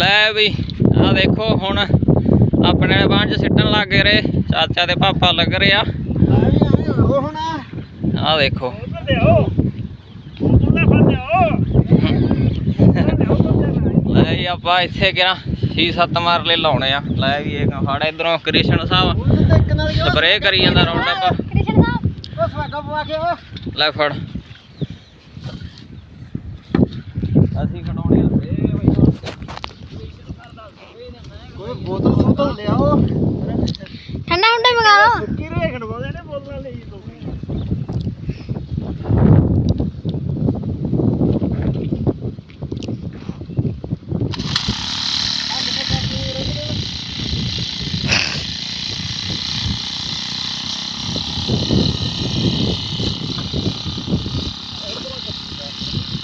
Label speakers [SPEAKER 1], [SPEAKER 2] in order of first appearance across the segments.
[SPEAKER 1] ਲੈ ਵੀ ਆ ਦੇਖੋ ਹੁਣ ਆਪਣੇ ਬਾਂਝ ਚ ਸਿੱਟਣ ਲੱਗ ਗਏ ਚਾਚਾ ਤੇ ਪਾਪਾ ਲੱਗ ਰਿਹਾ
[SPEAKER 2] ਉਹ
[SPEAKER 1] ਆ ਦੇਖੋ। ਲੈ ਜੀ ਆਪਾਂ ਇੱਥੇ ਕਿਹਾ 6-7 ਮਾਰਲੇ ਲਾਉਣੇ ਆ। ਲੈ ਵੀ ਇਹ ਫੜ ਇਧਰੋਂ ਕ੍ਰਿਸ਼ਨ ਸਾਹਿਬ,
[SPEAKER 2] ਤੇ
[SPEAKER 1] ਸਪਰੇਅ ਕਰੀ ਜਾਂਦਾ ਰੌਂਡਾ ਪਾ
[SPEAKER 3] ਕ੍ਰਿਸ਼ਨ ਸਾਹਿਬ
[SPEAKER 2] ਉਹ ਸਵਾਗਾ ਪਵਾ ਕੇ
[SPEAKER 1] ਲੈ ਫੜ। ਅਸੀਂ ਖਡਾਉਣੇ ਆ ਰੇ ਬਈ
[SPEAKER 2] ਕੋਈ ਬੋਤਲ ਸੋਤਲ ਲਿਆਓ।
[SPEAKER 3] ਠੰਡਾ ਹੁੰਦਾ ਮੰਗਾ ਲਓ।
[SPEAKER 2] ਸੁੱਕੀ ਰੇ ਖੜਵਾਉਂਦੇ ਨੇ ਬੋਤਲਾਂ ਲਈ ਤੂੰ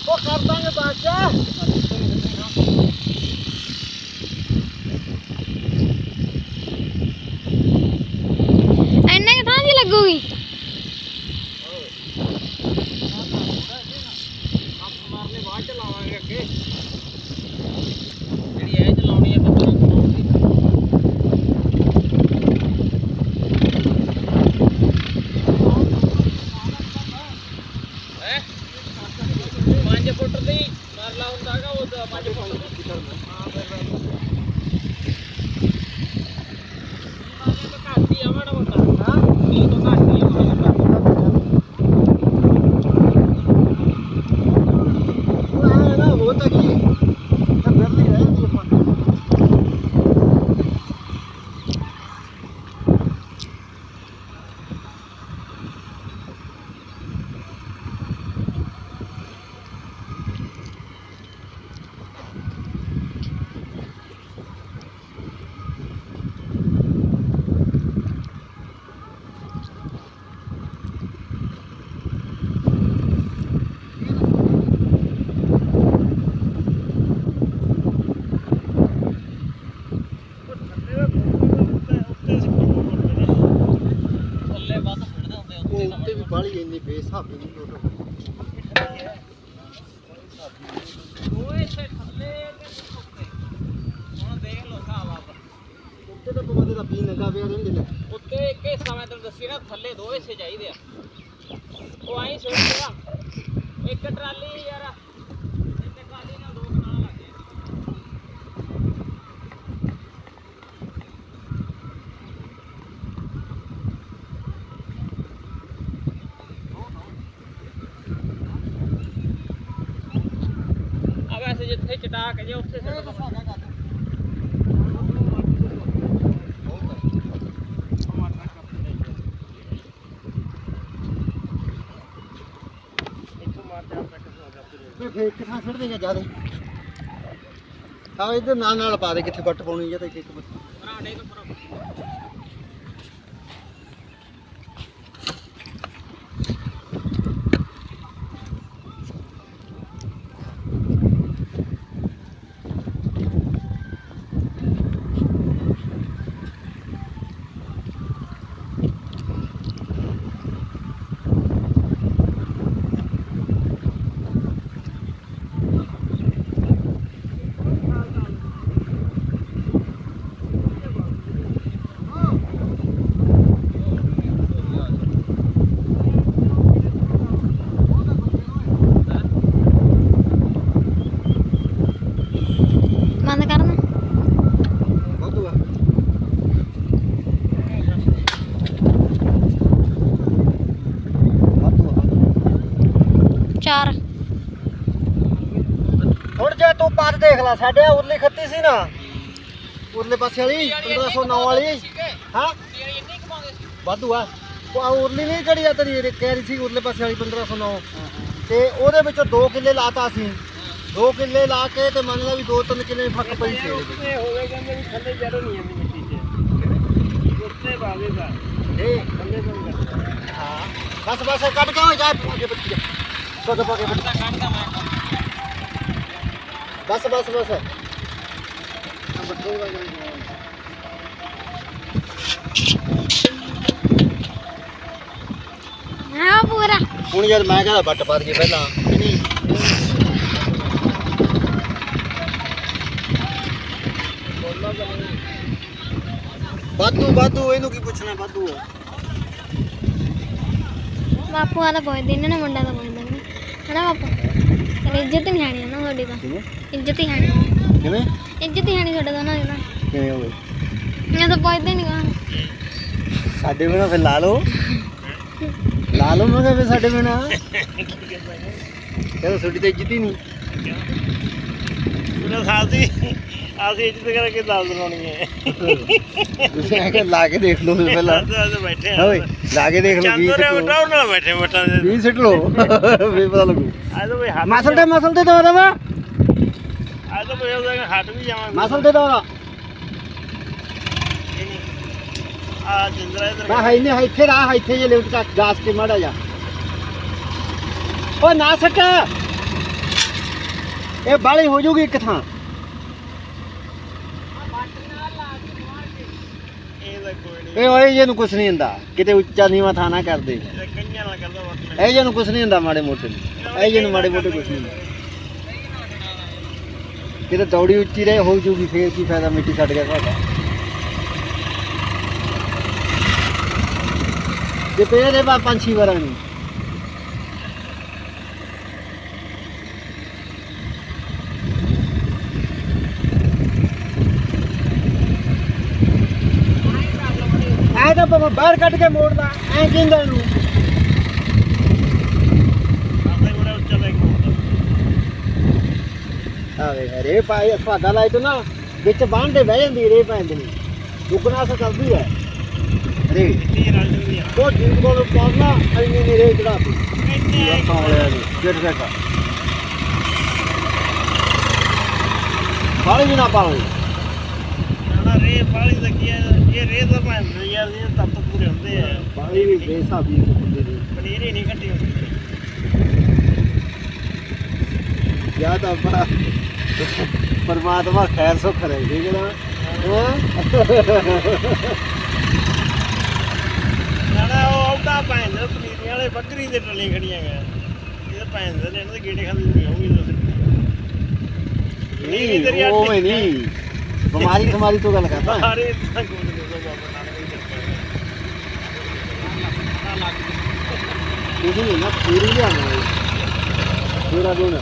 [SPEAKER 2] ਉਹ ਕਰ ਦਾਂਗੇ ਬਾਦਸ਼ਾਹ
[SPEAKER 3] ਇੰਨੇ ਕਿ ਥਾਂ ਦੀ ਲੱਗੂਗੀ
[SPEAKER 1] ਮਾਰਨੇ ਬਾਅਦ ਚ ਲਾਵਾਂਗੇ ਅੱਗੇ ਜਿਹੜੀ ਇਹ ਚਲਾਉਣੀ ਹੈ ਬੱਚਾ ਚਲਾਉਣੀ ਹੈ 5 ਫੁੱਟ ਦੀ ਮਰਲਾ ਹੁੰਦਾਗਾ ਉਹ 5 ਫੁੱਟ ਦੀ ਹਾਂ ਫਿਰ ਘੱਟ ਹੀ ਆ ਮਾੜਾ ਮੋਟਾ ਹਾਂ ਇਹ ਤੋਂ ਘੱਟ ਹੀ ਆ ਮਾੜਾ ਮੋਟਾ
[SPEAKER 2] ਉਹ ਐਂ ਨਾ ਹੋ ਤਾਂ ਕੀ ਤਾਂ ਫਿਰ ਨਹੀਂ ਰਹਿੰਦੀ ਆਪਾਂ
[SPEAKER 1] ਥੱਲੇ ਵੱਧ ਫਿਰਦੇ ਹੁੰਦੇ
[SPEAKER 2] ਉਹ ਉੱਤੇ ਵੀ ਬਾਲੀ ਇੰਨੀ ਨਹੀਂ ਲੋਟ
[SPEAKER 1] ਓਏ ਇੱਥੇ ਥੱਲੇ ਤੇ ਉੱਤੇ ਹੁਣ ਦੇਖ ਲਓ ਹਿਸਾਬ ਆਪ
[SPEAKER 2] ਉੱਤੇ ਤਾਂ ਪਵਾਦੇ ਦਾ ਪੀ ਨੰਗਾ ਪਿਆ ਰਹਿੰਦੇ ਨੇ
[SPEAKER 1] ਉੱਤੇ ਇੱਕ ਹਿੱਸਾ ਮੈਂ ਤੈਨੂੰ ਦੱਸੀ ਨਾ, ਥੱਲੇ ਦੋ ਹਿੱਸੇ ਚਾਹੀਦੇ ਆ। ਉਹ ਐਂ ਸੋਚਦੇ ਆ ਇੱਕ ਟਰਾਲੀ ਯਾਰ ਇੱਕ ਟਰਾਲੀ ਨਾਲ ਦੋ ਕਨਾਲ ਲੱਗ ਗਏ ਆ ਵੈਸੇ ਚਟਾਕ ਜੇ ਉੱਥੇ ਸਿੱਟ ਦੋ
[SPEAKER 2] ਮੈਂ ਫੇਰ ਕਿਥਾਂ ਛੱਡ ਦੇਗਾ ਜ਼ਿਆਦਾ। ਆ ਇਧਰ ਨਾਲ ਨਾਲ ਪਾ ਦੇ ਕਿੱਥੇ ਵੱਟ ਪਾਉਣੀ ਜਾਂ ਤੇ ਇੱਕ।
[SPEAKER 1] ਭਰਾਂਡੇ ਤੋਂ
[SPEAKER 3] ਬੰਦ ਕਰਨਾ
[SPEAKER 2] ਵਾਧੂ ਆ ਵਾਧੂ ਆ ਵਾਧੂ।
[SPEAKER 3] ਚਾਰ
[SPEAKER 2] ਹੁਣ ਜੇ ਤੂੰ ਪੱਤ ਦੇਖ ਲੈ ਸਾਡੇ ਉਰਲੀ ਖੱਤੀ ਸੀ ਨਾ। ਉਰਲੇ ਪਾਸੇ ਵਾਲੀ 1509 ਵਾਲੀ ਹਾਂ?
[SPEAKER 1] ਇੰਨੀ ਕਮਾਉਂਦੇ ਸੀ।
[SPEAKER 2] ਵਾਧੂ ਆ। ਉਹ ਆਹ ਉਰਲੀ ਨਹੀਂ ਕਿਹੜੀ ਆ ਤੇਰੀ ਰਹੀ ਸੀ ਉਰਲੇ ਪਾਸੇ ਵਾਲੀ 1509 ਤੇ ਉਹਦੇ ਵਿੱਚੋਂ 2 ਕਿੱਲੇ ਲਾਤਾ ਸੀ। 2 ਕਿੱਲੇ ਲਾ ਕੇ ਤੇ ਮੰਨ ਲਾ ਵੀ 2-3 ਕਿੱਲੇ ਫੱਕ ਪਈ ਸੀ। ਇਹਦੇ ਵਿੱਚ।
[SPEAKER 1] ਹੋਵੇ ਕਹਿੰਦੇ ਵੀ ਥੱਲੇ ਜੜੋ ਨਹੀਂ ਆਉਂਦੀ ਮਿੱਟੀ 'ਚ। ਉੱਤੇ ਬਾਵੇਗਾ
[SPEAKER 2] ਇਹ
[SPEAKER 1] ਥੱਲੇ ਬੰਦਾ
[SPEAKER 2] ਹਾਂ। ਬਸ ਬਸ ਕੱਢ ਕੇ ਹੋ ਜਾ। ਬੱਚੀ ਸੋਦਾ ਪਾ ਕੇ ਬੱਚੀ
[SPEAKER 1] ਕੱਢਦਾ ਮੈਂ।
[SPEAKER 2] ਬਸ ਬਸ ਬਸ।
[SPEAKER 3] ਹਾਂ ਪੂਰਾ।
[SPEAKER 2] ਹੁਣ ਯਾਰ ਮੈਂ ਕਹਿੰਦਾ ਬੱਟ ਪਾ ਦਈਏ ਪਹਿਲਾਂ ਕਿ ਨਹੀਂ? ਵਾਧੂ ਵਾਧੂ ਇਹਨੂੰ ਕੀ ਪੁੱਛਣਾ ਵਾਧੂ ਆ?
[SPEAKER 3] ਬਾਪੂ ਤਾਂ ਪੁੱਛਦੇ ਇਹਨਾਂ ਨੇ ਮੁੰਡਾ ਤਾਂ ਪੁੱਛਦਾ ਨਹੀਂ ਹਨਾ ਬਾਪੂ? ਤੇ ਇੱਜ਼ਤ ਨਹੀਂ ਆਣੀ ਨਾ ਤੁਹਾਡੀ ਤਾਂ। ਇੱਜ਼ਤ ਹੀ ਆਣੀ
[SPEAKER 2] ਕਿਵੇਂ?
[SPEAKER 3] ਇੱਜ਼ਤ ਹੀ ਆਣੀ ਤੁਹਾਡੇ ਦੋਨਾਂ ਦੀ ਤਾਂ
[SPEAKER 2] ਕਿਵੇਂ ਹੋਵੇ
[SPEAKER 3] ਮੈਂ ਤਾਂ ਪੁੱਛਦੇ ਨਹੀਂ ਕਹਾਂ
[SPEAKER 2] ਸਾਡੇ ਬਿਨਾ ਫਿਰ ਲਾ ਲਓ। ਲਾ ਲਓ ਮੈਂ ਕਿਹਾ ਫਿਰ ਸਾਡੇ ਬਿਨਾ। ਕਹਿੰਦਾ ਤੁਹਾਡੀ ਤਾਂ ਇੱਜ਼ਤ ਹੀ ਨਹੀਂ।
[SPEAKER 4] ਉਹਦਾ ਸਾਥੀ ਅਸੀਂ ਇੱਜ਼ਤ ਕਰਕੇ ਦੱਸ ਦਿਵਾਉਣੀ ਹੈ।
[SPEAKER 2] ਤੁਸੀਂ ਆ ਕੇ ਲਾ ਕੇ ਦੇਖ ਲਓ ਫਿਰ ਪਹਿਲਾਂ।
[SPEAKER 4] ਅਸੀਂ ਬੈਠੇ
[SPEAKER 2] ਓਏ ਲਾ ਕੇ ਦੇਖ ਲਓ 20
[SPEAKER 4] ਚੰਦਰ
[SPEAKER 2] ਸਿੱਟ ਲਓ।
[SPEAKER 4] ਬੈਠੇ ਮਟਾਂ ਦੇ।
[SPEAKER 2] 20 ਸਿੱਟ ਲਓ। ਫਿਰ ਪਤਾ ਲੱਗੂ।
[SPEAKER 4] ਆ ਤਾਂ ਬਈ ਹੱਥ
[SPEAKER 2] ਮਸਲ ਤੇ ਮਸਲ ਤੇ ਦੋ ਦਵਾ।
[SPEAKER 4] ਵੀ ਜਾਵਾਂਗੇ।
[SPEAKER 2] ਮਸਲ ਤੇ ਦੋ
[SPEAKER 4] ਆ ਚੰਦਰਾ ਇਧਰ
[SPEAKER 2] ਮੈਂ ਹਾਈ ਨੇ ਇੱਥੇ ਰਾ ਇੱਥੇ ਜੇ ਲਿਫਟ ਗਾਸ ਕੇ ਮਾੜਾ ਜਾ ਓ ਨਾ ਸਕ। ਇਹ ਬਾਲੀ ਹੋ ਜੂਗੀ ਇੱਕ ਥਾਂ।
[SPEAKER 4] ਨਹੀਂ।
[SPEAKER 2] ਇਹ ਓਏ ਜੇ ਨੂੰ ਕੁਛ ਨਹੀਂ ਹੁੰਦਾ। ਕਿਤੇ ਉੱਚਾ ਨੀਵਾ ਥਾਂ ਨਾ ਕਰਦੇ
[SPEAKER 4] ਇਹ ਕੰਨਿਆਂ ਨਾਲ ਕਰਦਾ ਵਰਤ
[SPEAKER 2] ਇਹ ਜੇ ਨੂੰ ਕੁਛ ਨਹੀਂ ਹੁੰਦਾ ਮਾੜੇ ਮੋਟੇ ਨੂੰ। ਇਹ ਜੇ ਨੂੰ ਮਾੜੇ ਮੋਟੇ ਕੁਛ ਨਹੀਂ ਹੁੰਦਾ। ਕਿਤੇ ਦੌੜੀ ਉੱਚੀ ਰਹੇ, ਹੋ ਜੂਗੀ, ਫੇਰ ਕੀ ਫਾਇਦਾ, ਮਿੱਟੀ ਛੱਡ ਗਿਆ ਤੁਹਾਡਾ ਜੇ ਪਏ ਦੇ ਬਾ ਪੰਜ ਛੇ ਵਾਰਾਂ ਨੂੰ। ਐ ਤਾਂ ਬਾਹਰ ਕੱਢ ਕੇ ਮੋੜਦਾ ਐ ਕਿੰਦਾ ਨੂੰ
[SPEAKER 4] ਆਪੇ ਬੜਾ ਉੱਚਾ ਲੈ ਕੇ
[SPEAKER 2] ਆਵੇ ਰੇ ਪਾਈ ਸਵਾਦਾ ਲਾਈ ਤੋ ਨਾ ਵਿੱਚ ਬਾਂਹ ਦੇ ਬਹਿ ਜਾਂਦੀ ਰੇ ਪੈਂਦੀ ਨਹੀਂ ਰੁਕਣਾ ਸਾ ਕਰਦੀ ਹੈ। ਰੇ। ਉਹ ਜਿੰਦ ਕੋਲ ਪਾਉਣਾ ਐਨੀ ਨਹੀਂ ਰੇ ਚੜਾ
[SPEAKER 4] ਇੱਥੇ ਆਏ
[SPEAKER 2] ਪਾਲਿਆ ਨੇ ਜਿੱਟ ਬੈਠਾ ਬਾਲੀ ਵੀ ਨਾ
[SPEAKER 4] ਨਾ ਰੇ ਪਾਲੀ ਲੱਗੀ ਆ ਇਹ ਰੇ ਤਾਂ ਮੈਂ ਯਾਰ ਇਹ ਤੱਤ ਪੂਰੇ ਹੁੰਦੇ ਆ।
[SPEAKER 2] ਬਾਲੀ ਵੀ ਬੇਸਾਬੀ ਹੁੰਦੀ ਨੇ
[SPEAKER 4] ਪਨੀਰ ਹੀ ਨਹੀਂ ਕੱਟੀ ਹੁੰਦੀ
[SPEAKER 2] ਜਾਂ ਤਾਂ ਆਪਣਾ ਪਰਮਾਤਮਾ ਖੈਰ ਸੁਖ ਕਰੇ ਠੀਕ ਹੈ ਨਾ? ਹੈਂ?
[SPEAKER 4] ਨਾ ਨਾ ਉਹ ਆਉਦਾ ਪੈਣ ਦੇ ਪਨੀਰੀ ਵਾਲੇ ਬੱਕਰੀ ਦੇ ਟੱਲੀ ਖੜੀਆਂ ਗਏ ਇਹ ਪੈਣ ਦੇ ਨੇ ਇਹਨਾਂ ਦੇ ਗੇੜੇ ਖਾਂਦੀ ਨਹੀਂ ਹੋਊਗੀ ਤੁਸੀਂ
[SPEAKER 2] ਨਹੀਂ ਉਹ ਨਹੀਂ। ਬਿਮਾਰੀ ਬਿਮਾਰੀ ਤੋਂ ਗੱਲ ਕਰਦਾ।
[SPEAKER 4] ਸਾਰੇ ਤਾਂ ਗੋਲ ਗੋਲ ਬਾਬਾ ਨਾਨਕ ਦੀ
[SPEAKER 2] ਤੁਸੀਂ ਨਹੀਂ ਨਾ ਪੂਰੀ ਲਿਆਉਣਾ ਪੂਰਾ ਦੋਨ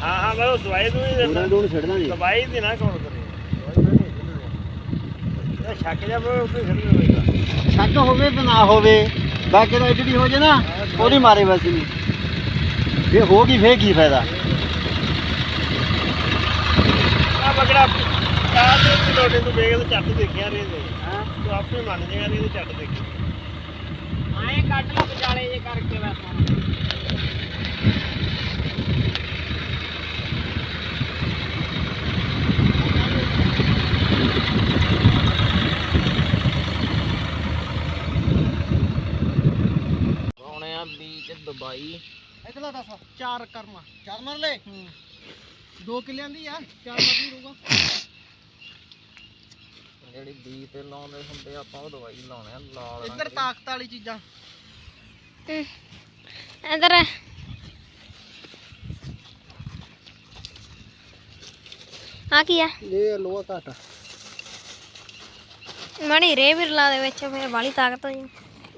[SPEAKER 4] ਹਾਂ ਹਾਂ ਉਹ ਦਵਾਈ ਦੂਈ
[SPEAKER 2] ਛੱਡਣਾ ਨਹੀਂ।
[SPEAKER 4] ਦਵਾਈ ਦੀ ਨਾ ਕਰੇ। ਸ਼ੱਕ ਜਾ ਪਵੇ ਉੱਤੇ ਖੜੀ ਹੋਵੇਗਾ।
[SPEAKER 2] ਸ਼ੱਕ ਹੋਵੇ ਤੇ ਨਾ ਹੋਵੇ ਬਾਕੀ ਦਾ ਐਡੀ ਹੋ ਜੇ ਨਾ ਉਹਦੀ ਮਾਰੇ ਬਸ ਨਹੀਂ ਜੇ ਹੋ ਗਈ ਫੇਰ ਕੀ ਫਾਇਦਾ?
[SPEAKER 4] ਆ ਬਗੜਾ ਕਾ ਦੇ ਉੱਤੇ ਲੋਟੇ ਤੋਂ ਵੇਖ ਤੇ ਝੱਟ ਦੇਖਿਆ ਰੇ ਦੇ ਹਾਂ। ਤੂੰ ਆਪੇ ਮੰਨ ਜਾਏਗਾ ਰੇ ਦੇ ਝੱਟ ਦੇਖੀ। ਆਏ ਕੱਟ ਲਾ ਵਿਚਾਲੇ ਜੇ ਕਰਕੇ ਵੈਸਾ ਆ ਬੀਚ ਦੁਬਈ।
[SPEAKER 2] ਇਤਲਾ ਦੱਸ। ਚਾਰ ਕਰਮਾ। ਚਾਰ ਮਰ ਲੈ। ਦੋ ਕਿੱਲਿਆਂ ਦੀ ਆ ਚਾਰ ਮਰ ਨਹੀਂ ਰੂਗਾ
[SPEAKER 4] ਜਿਹੜੀ ਬੀ ਤੇ ਲਾਉਂਦੇ ਹੁੰਦੇ ਆ, ਆਪਾਂ ਉਹ ਦਵਾਈ ਲਾਉਣੇ ਆ ਲਾਲ
[SPEAKER 2] ਇੱਧਰ ਤਾਕਤ ਵਾਲੀ ਚੀਜ਼ਾਂ।
[SPEAKER 3] ਇਧਰ। ਆ ਕੀ ਆ?
[SPEAKER 2] ਇਹ ਲੋਹਾ ਘਾਟਾ
[SPEAKER 3] ਮਣੀ ਰੇ ਵੀ ਲਾ ਦੇ ਵਿੱਚ ਫਿਰ ਬਾਲੀ ਤਾਕਤ ਹੋ ਜੀ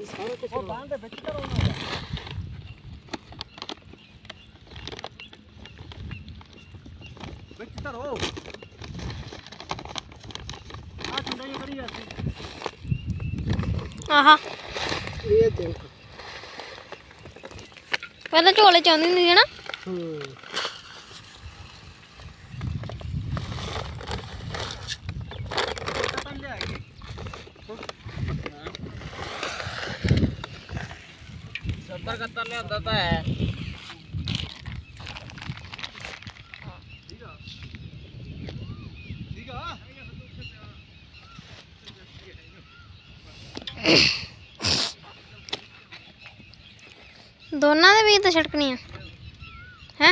[SPEAKER 2] ਸਾਰਾ ਕੁਝ ਉਹ ਬਾਂਹ ਦੇ ਵਿੱਚ ਕਰਾਉਣਾ ਵਿੱਚ ਧਰੋ। ਆ ਠੰਡਾ ਜਿਹਾ ਕਰੀ ਜਾਂਦੀ।
[SPEAKER 3] ਆਹਾ।
[SPEAKER 2] ਇਹ ਦੇਖ।
[SPEAKER 3] ਪਹਿਲਾਂ ਝੋਲੇ ਚ ਆਉਂਦੀ ਹੁੰਦੀ ਸੀ ਨਾ।
[SPEAKER 2] ਹੂੰ।
[SPEAKER 4] ਲਿਆਂਦਾ ਤਾਂ ਹੈ।
[SPEAKER 3] ਦੋਨਾਂ ਦੇ ਵੀ ਤਾਂ ਛੜਕਣੀ ਆ। ਹੈ?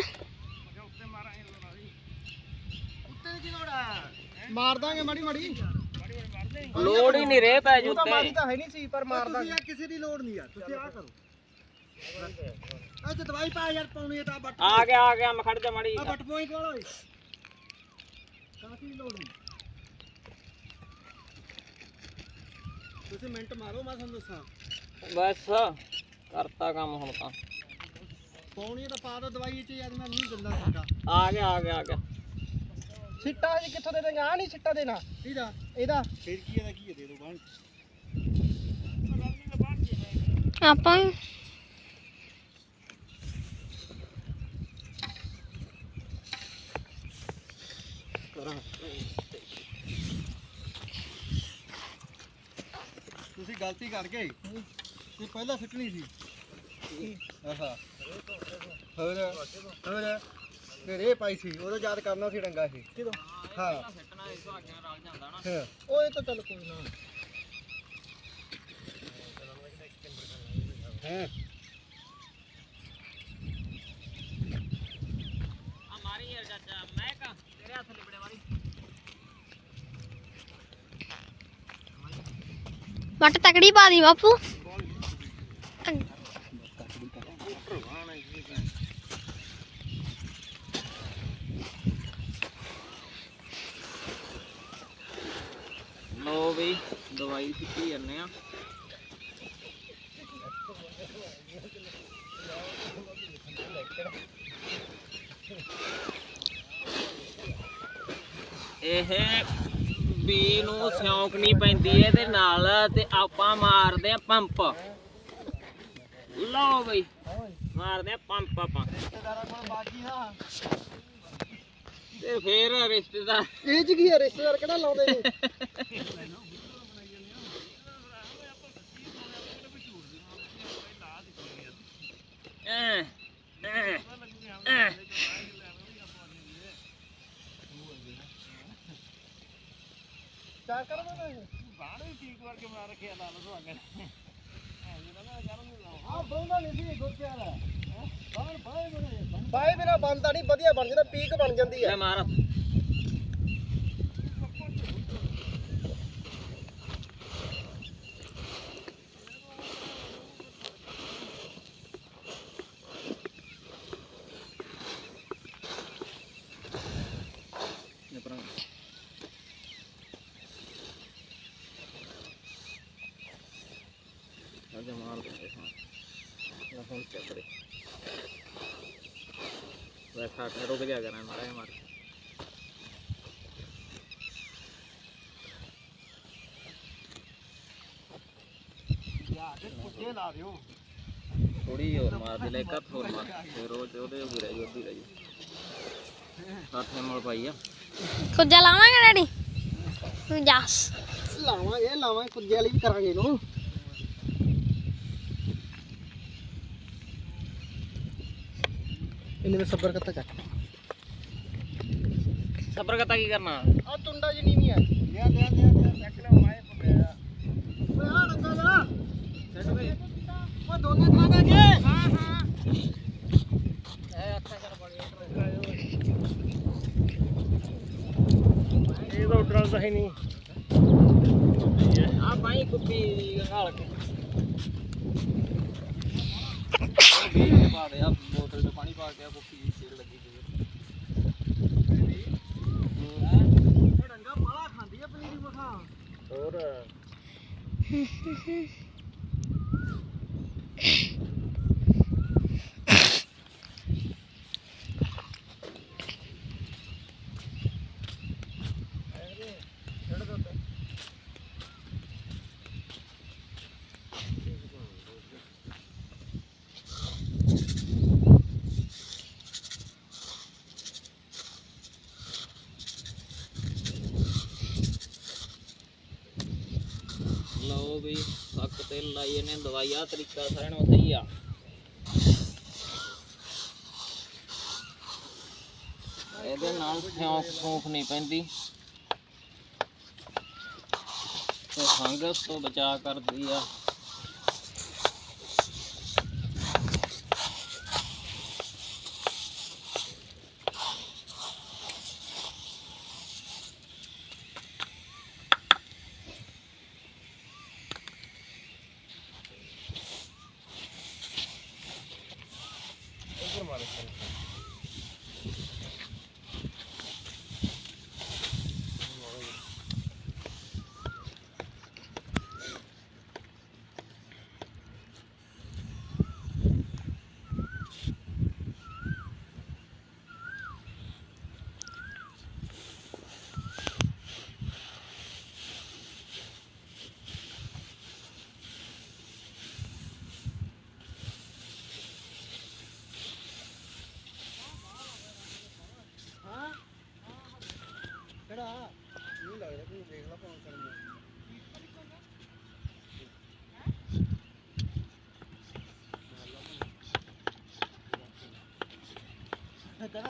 [SPEAKER 2] ਉੱਤੇ ਦੀ ਕੀ ਲੋੜ ਆ ਮਾਰ ਦਾਂਗੇ ਮਾੜੀ ਮਾੜੀ।
[SPEAKER 4] ਲੋੜ ਹੀ ਨਹੀਂ ਰੇ ਪੈ
[SPEAKER 2] ਤਾਂ ਮਾਰੀ ਤਾਂ ਹੈ ਨਹੀਂ ਸੀ ਪਰ ਮਾਰ ਦਾਂਗੇ। ਕਿਸੇ ਦੀ ਲੋੜ ਨਹੀਂ ਯਾਰ ਤੁਸੀਂ ਆ ਕਰੋ। ਅੱਜ ਦਵਾਈ ਪਾ ਯਾਰ ਪਾਉਣੀ ਹੈ ਤਾਂ ਬੱਟ
[SPEAKER 4] ਆ ਗਿਆ ਆ ਗਿਆ ਮੈਂ ਖੜ ਜਾ ਮੜੀ
[SPEAKER 2] ਆ ਬੱਟ ਪੋਈ ਕੋਲ ਓਏ। ਕਾਫੀ ਲੋੜ ਨਹੀਂ ਤੁਸੀਂ ਮਿੰਟ ਮਾਰੋ ਮੈਂ ਤੁਹਾਨੂੰ ਦੱਸਾਂ।
[SPEAKER 1] ਬਸ ਕਰਤਾ ਕੰਮ ਹੁਣ ਤਾਂ।
[SPEAKER 2] ਪਾਉਣੀ ਹੈ ਤਾਂ ਪਾ ਦੋ ਦਵਾਈ ਚ ਯਾਰ ਮੈਂ ਨਹੀਂ ਦਿੰਦਾ ਸਿੱਟਾ
[SPEAKER 1] ਆ ਗਿਆ ਆ ਗਿਆ ਆ ਗਿਆ।
[SPEAKER 2] ਸਿੱਟਾ ਜੀ ਕਿੱਥੋਂ ਦੇ ਦੇਗਾ ਆ ਨਹੀਂ ਸਿੱਟਾ ਦੇਣਾ। ਇਹਦਾ? ਇਹਦਾ? ਫਿਰ ਕੀ ਇਹਦਾ ਕੀ ਦੇ ਦੋ ਬਾਣ
[SPEAKER 3] ਆਪਾਂ
[SPEAKER 2] ਤੁਸੀਂ ਗਲਤੀ ਕਰ ਗਏ ਤੇ ਪਹਿਲਾਂ ਸਿੱਟਣੀ ਸੀ। ਆਹਾ। ਹੋਰ ਹੋਰ। ਫਿਰ ਇਹ ਪਾਈ ਸੀ ਉਦੋਂ ਯਾਦ ਕਰਨਾ ਸੀ ਡੰਗਾ ਇਹ। ਕਿਦੋਂ? ਹਾਂ।
[SPEAKER 1] ਸਿੱਟਣਾ ਇਸ ਭਾਗਿਆਂ ਨਾਲ ਜਾਂਦਾ ਨਾ।
[SPEAKER 2] ਉਹ ਇਹ ਤਾਂ ਚੱਲ ਕੋਈ ਨਾ। ਹਾਂ
[SPEAKER 1] ਆ ਮਾਰੀ ਯਾਰ ਚਾਚਾ ਮੈਂ ਕਾ ਤੇਰੇ ਹੱਥ ਲਿਬੜੇ ਮਾਰੀ
[SPEAKER 3] ਵੱਟ ਤਕੜੀ ਪਾ ਦੀ ਬਾਪੂ।
[SPEAKER 1] ਲੋ ਬਈ ਦਵਾਈ ਸਿੱਟੀ ਜਾਂਦੇ ਆ ਇਹ ਬੀ ਨੂੰ ਸਿਉਂਕ ਨਹੀਂ ਪੈਂਦੀ ਇਹਦੇ ਨਾਲ ਤੇ ਆਪਾਂ ਮਾਰਦੇ ਆ ਪੰਪ। ਲਓ ਬਈ ਮਾਰਦੇ ਆ ਪੰਪ ਆਪਾਂ।
[SPEAKER 2] ਰਿਸ਼ਤੇਦਾਰਾਂ ਕੋਲ ਬਾਜੀ ਨਾ
[SPEAKER 1] ਤੇ ਫੇਰ ਰਿਸ਼ਤੇਦਾਰ
[SPEAKER 2] ਇਹ ਚ ਕੀ ਹੈ ਰਿਸ਼ਤੇਦਾਰ ਕਿਹੜਾ ਲਾਉਂਦੇ ਨੇ?
[SPEAKER 1] ਐ ਐ ਐ।
[SPEAKER 2] ਚਾਰ ਕਰ ਦੋ ਆ ਬੰਦਾ ਨਹੀਂ ਸੀ ਗੁੱਸੇ ਵਾਲਾ ਬਾਹਰ ਬਾਹਰ ਬਣੇ। ਬਾਹਰ ਬਿਨਾ ਬੰਦਾ ਨਹੀਂ ਵਧੀਆ ਬਣ ਜਾਂਦਾ ਪੀਕ ਬਣ ਜਾਂਦੀ
[SPEAKER 1] ਲੈ ਮਾਰ ਅਜਾ ਮਾਰ ਦੇ ਹਾਂ ਲੈ ਹੁਣ ਚੱਕ ਦੇ ਵੈਸਾ ਕਰ ਰੁਕ ਜਾ ਕਰਾਂ ਮਾਰੇ ਮਾਰ
[SPEAKER 2] ਕੁੱਤੇ ਲਾ ਦਿਓ
[SPEAKER 1] ਥੋੜੀ ਹੋਰ ਮਾਰ ਦੇ ਲੈ ਕੱਥ ਹੋਰ ਮਾਰ। ਫਿਰ ਉਹ ਉਹਦੇ ਹੋ ਰਹਿ ਜੋਦੀ ਰਹਿ ਜੂ ਹੱਥ ਮਲ ਪਾਈ ਆ।
[SPEAKER 3] ਕੁੱਜਾ ਲਾਵਾਂਗੇ ਡੈਡੀ? ਜਸ।
[SPEAKER 2] ਲਾਵਾਂਗੇ ਲਾਵਾਂਗੇ ਕੁੱਤੇ ਵਾਲੀ ਵੀ ਕਰਾਂਗੇ ਇਹਨੂੰ। ਇਹਨੇ ਵਿੱਚ ਸੱਬਰ ਕੱਤਾ ਚੱਕ।
[SPEAKER 1] ਸਬਰ ਕਰਤਾ ਕੀ ਕਰਨਾ?
[SPEAKER 2] ਆ ਟੁੰਡਾ ਜੀ ਨਹੀਂ ਹੈ ਲਿਆ ਲਿਆ ਲਿਆ ਲਿਆ ਚੱਕ ਲੈ ਮਾਏ ਪੜਿਆ ਓਏ ਆ ਰੰਗਾ ਦਾ ਚੱਕ ਦੇ ਉਹ ਦੋਨੇ ਥਾਂ ਦਾ ਜੇ ਹਾਂ ਹਾਂ।
[SPEAKER 1] ਇਹ ਅੱਖਾਂ ਚੱਲ ਬੜੀ
[SPEAKER 2] ਇਹ ਤਾਂ ਉੱਡਣ ਦਾ ਹੀ ਨਹੀਂ।
[SPEAKER 1] Mm-hmm. ਲਓ ਵੀ ਸੱਕ ਤੇ ਲਾਈ ਇਹਨੇ ਦਵਾਈ ਆ ਤਰੀਕਾ ਸਾਰਿਆਂ ਨੂੰ ਸਹੀ ਆ। ਇਹਦੇ ਨਾਲ ਸਿਉਂਕ ਸੂਖ ਨਹੀਂ ਪੈਂਦੀ। ਤੇ ਫੰਗਸ ਤੋਂ ਬਚਾ ਕਰਦੀ ਆ।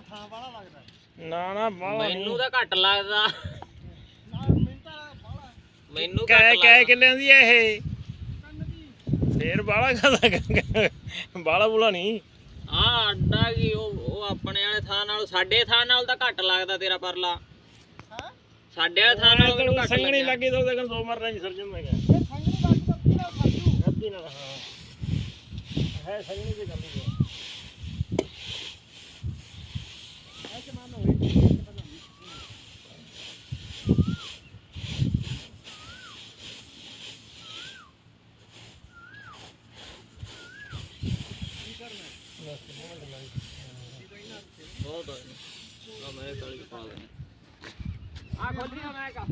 [SPEAKER 2] ਥਾਂ ਵਾਲਾ ਲੱਗਦਾ।
[SPEAKER 4] ਨਾ ਨਾ ਬਾਹਲਾ
[SPEAKER 1] ਮੈਨੂੰ ਤਾਂ ਘੱਟ ਲੱਗਦਾ।
[SPEAKER 2] ਨਾ ਮੈਨੂੰ ਤਾਂ ਬਾਲਾ
[SPEAKER 1] ਮੈਨੂੰ ਘੱਟ
[SPEAKER 4] ਕੈ
[SPEAKER 1] ਲੱਗਦਾ।
[SPEAKER 4] ਕਿੱਲਿਆਂ ਦੀ ਐ ਇਹ? ਫੇਰ ਬਾਹਲਾ ਖਾਦਾ ਬਾਹਲਾ ਬੁਲਾ ਨਹੀਂ।
[SPEAKER 1] ਆ ਅੱਡਾ ਕੀ ਉਹ ਉਹ ਆਪਣੇ ਵਾਲੇ ਥਾਂ ਨਾਲ ਸਾਡੇ ਥਾਂ ਨਾਲ ਤਾਂ ਘੱਟ ਲੱਗਦਾ ਤੇਰਾ ਪਰਲਾ।
[SPEAKER 2] ਹਾਂ?
[SPEAKER 1] ਸਾਡੇ ਵਾਲੇ ਥਾਂ ਨਾਲ ਮੈਨੂੰ ਘੱਟ
[SPEAKER 4] ਸੰਗਣੀ
[SPEAKER 1] ਲੱਗਦਾ
[SPEAKER 4] ਲੱਗੇ ਤਾਂ ਉਹਦੇ ਕੋਲ ਦੋ ਮਰਨਾ ਨਹੀਂ ਸਰਜਨ ਮੈਂ
[SPEAKER 2] ਇਹ ਸੰਗਣੀ ਬਾਕੀ ਤਾਂ ਪੂਰਾ ਫਾਜੂ
[SPEAKER 4] ਅੱਧੀ ਨਾਲ ਹਾਂ। ਹੈ ਸੰਗਣੀ ਦੀ ਗੱਲ ਹੀ ਹੈ
[SPEAKER 2] ਐ ਕਿ ਮਨ ਹੋਏ ਕਿ ਪਤਾ ਨਹੀਂ
[SPEAKER 1] ਬਹੁਤ ਆ। ਮੈਂ ਕਾਲੀ ਪਾ ਲੈਣਾ ਆ ਖੋਲੀ ਮੈਂ ਕਾ